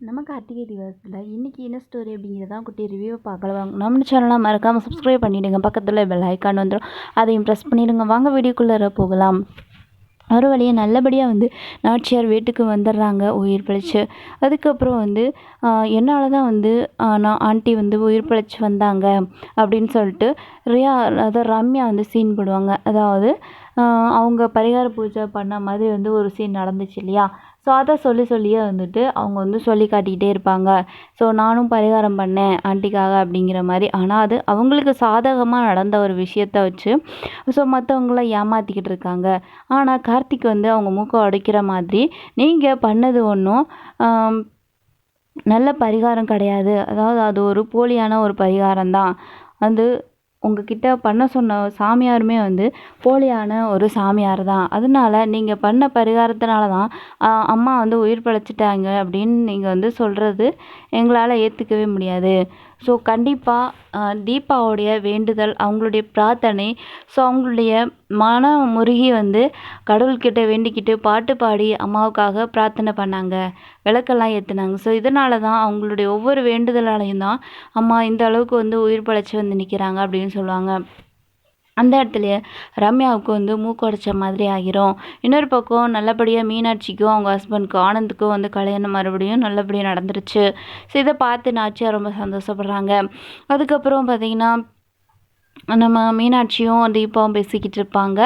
நம்ம கார்த்திகை திவாசத்தில் இன்றைக்கி என்ன ஸ்டோரி அப்படிங்கிறதான் குட்டி ரிவ்யூ பார்க்கலாம் வாங்க நம்ம சேனலாக மறக்காமல் சப்ஸ்கிரைப் பண்ணிவிடுங்க பக்கத்தில் பெல் ஐக்கான் வந்துடும் அதையும் ப்ரெஸ் பண்ணிவிடுங்க வாங்க வீடியோக்குள்ளே போகலாம். ஒரு வழியை நல்லபடியாக வந்து நாச்சியார் வீட்டுக்கு வந்துடுறாங்க. உயிர் பிழைச்சி. அதுக்கப்புறம் வந்து என்னால் தான் வந்து நான் ஆண்டி வந்து உயிர் பிழைச்சி வந்தாங்க அப்படின்னு சொல்லிட்டு ரியா அதாவது ரம்யா வந்து சீன் போடுவாங்க. அதாவது அவங்க பரிகார பூஜை பண்ண மாதிரி வந்து ஒரு சீன் நடந்துச்சு இல்லையா? ஸோ அதை சொல்லி சொல்லியே வந்துட்டு அவங்க வந்து சொல்லி காட்டிக்கிட்டே இருப்பாங்க. ஸோ நானும் பரிகாரம் பண்ணேன் ஆண்டிக்காக அப்படிங்கிற மாதிரி. ஆனால் அது அவங்களுக்கு சாதகமாக நடந்த ஒரு விஷயத்த வச்சு ஸோ மற்றவங்கள ஏமாற்றிக்கிட்டு இருக்காங்க. ஆனால் கார்த்திக் வந்து அவங்க மூக்கை உடைக்கிற மாதிரி நீங்கள் பண்ணது ஒன்றும் நல்ல பரிகாரம் கிடையாது. அதாவது அது ஒரு போலியான ஒரு பரிகாரம் தான் வந்து உங்கக்கிட்ட பண்ண சொன்ன சாமியாருமே வந்து போலியான ஒரு சாமியார் தான். அதனால நீங்கள் பண்ண பரிகாரத்தினால தான் அம்மா வந்து உயிர் பிழைச்சிட்டாங்க அப்படின்னு நீங்கள் வந்து சொல்கிறது எங்களால் ஏற்றுக்கவே முடியாது. ஸோ கண்டிப்பாக தீபாவுடைய வேண்டுதல் அவங்களுடைய பிரார்த்தனை ஸோ அவங்களுடைய மனம் முருகி வந்து கடவுள்கிட்ட வேண்டிக்கிட்டு பாட்டு பாடி அம்மாவுக்காக பிரார்த்தனை பண்ணாங்க. விளக்கெல்லாம் ஏற்றுனாங்க ஸோ இதனால தான் அவங்களுடைய ஒவ்வொரு வேண்டுதலாலையும் தான் அம்மா இந்த அளவுக்கு வந்து உயிர் பழைச்சி வந்து நிற்கிறாங்க அப்படின்னு சொல்லுவாங்க. அந்த இடத்துலையே ரம்யாவுக்கு வந்து மூக்கு மாதிரி ஆகிரும். இன்னொரு பக்கம் நல்லபடியாக மீனாட்சிக்கும் அவங்க ஹஸ்பண்ட்க்கும் ஆனந்துக்கும் வந்து கல்யாணம் மறுபடியும் நல்லபடியாக நடந்துருச்சு. ஸோ இதை பார்த்து நாச்சியாக ரொம்ப சந்தோஷப்படுறாங்க. அதுக்கப்புறம் பார்த்திங்கன்னா நம்ம மீனாட்சியும் தீபாவும் பேசிக்கிட்டு இருப்பாங்க.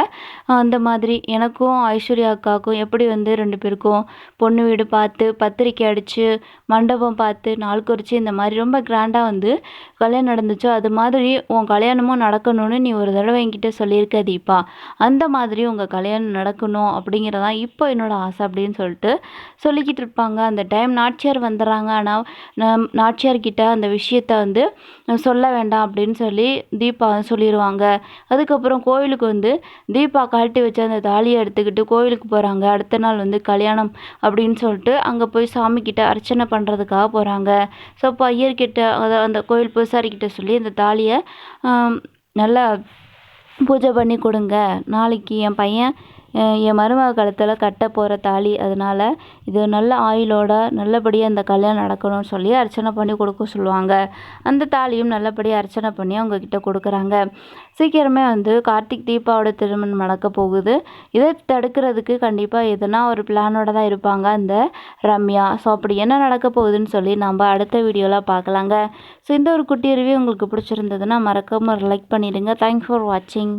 அந்த மாதிரி எனக்கும் ஐஸ்வர்யா அக்காவுக்கும் எப்படி வந்து ரெண்டு பேருக்கும் பொண்ணு வீடு பார்த்து பத்திரிக்கை அடித்து மண்டபம் பார்த்து நாள் குறித்து இந்த மாதிரி ரொம்ப கிராண்டாக வந்து கல்யாணம் நடந்துச்சோ அது மாதிரி உன் கல்யாணமும் நடக்கணும்னு நீ ஒரு தடவை என்கிட்ட சொல்லியிருக்க தீபா. அந்த மாதிரி உங்கள் கல்யாணம் நடக்கணும் அப்படிங்கிறதான் இப்போ என்னோடய ஆசை அப்படின்னு சொல்லிட்டு சொல்லிக்கிட்டு இருப்பாங்க. அந்த டைம் நாச்சியார் வந்துடுறாங்க. ஆனால் நாச்சியார்கிட்ட அந்த விஷயத்த வந்து சொல்ல வேண்டாம் அப்படின்னு சொல்லி தீபா சொல்லிடுவாங்க அதுக்கப்புறம் கோவிலுக்கு வந்து தீபா கழட்டி வச்ச அந்த தாலியை எடுத்துக்கிட்டு கோவிலுக்கு போகிறாங்க அடுத்த நாள் வந்து கல்யாணம் அப்படின்னு சொல்லிட்டு அங்கே போய் சாமிக்கிட்ட அர்ச்சனை பண்ணுறதுக்காக போகிறாங்க ஸோ அப்போ ஐயர்கிட்ட அதை அந்த கோயில் பூசாரிக்கிட்ட சொல்லி அந்த தாலியை நல்லா பூஜை பண்ணி கொடுங்க. நாளைக்கு என் பையன் என் மருமக கழுத்தில் கட்ட போகிற தாலி அதனால் இது நல்ல ஆயுளோட நல்லபடியாக இந்த கல்யாணம் நடக்கணும்னு சொல்லி அர்ச்சனை பண்ணி கொடுக்க சொல்லுவாங்க. அந்த தாலியும் நல்லபடியாக அர்ச்சனை பண்ணி அவங்கக்கிட்ட கொடுக்குறாங்க. சீக்கிரமே வந்து கார்த்திக் தீபாவோட திருமணம் நடக்க போகுது. இதை தடுக்கிறதுக்கு கண்டிப்பாக எதனா ஒரு பிளானோட தான் இருப்பாங்க அந்த ரம்யா. ஸோ அப்படி என்ன நடக்க போகுதுன்னு சொல்லி நம்ம அடுத்த வீடியோவில் பார்க்கலாங்க. ஸோ இந்த ஒரு குட்டி ரிவ்யூ உங்களுக்கு பிடிச்சிருந்ததுன்னா மறக்காமல் லைக் பண்ணிடுங்க. தேங்க்ஸ் ஃபார் வாட்சிங்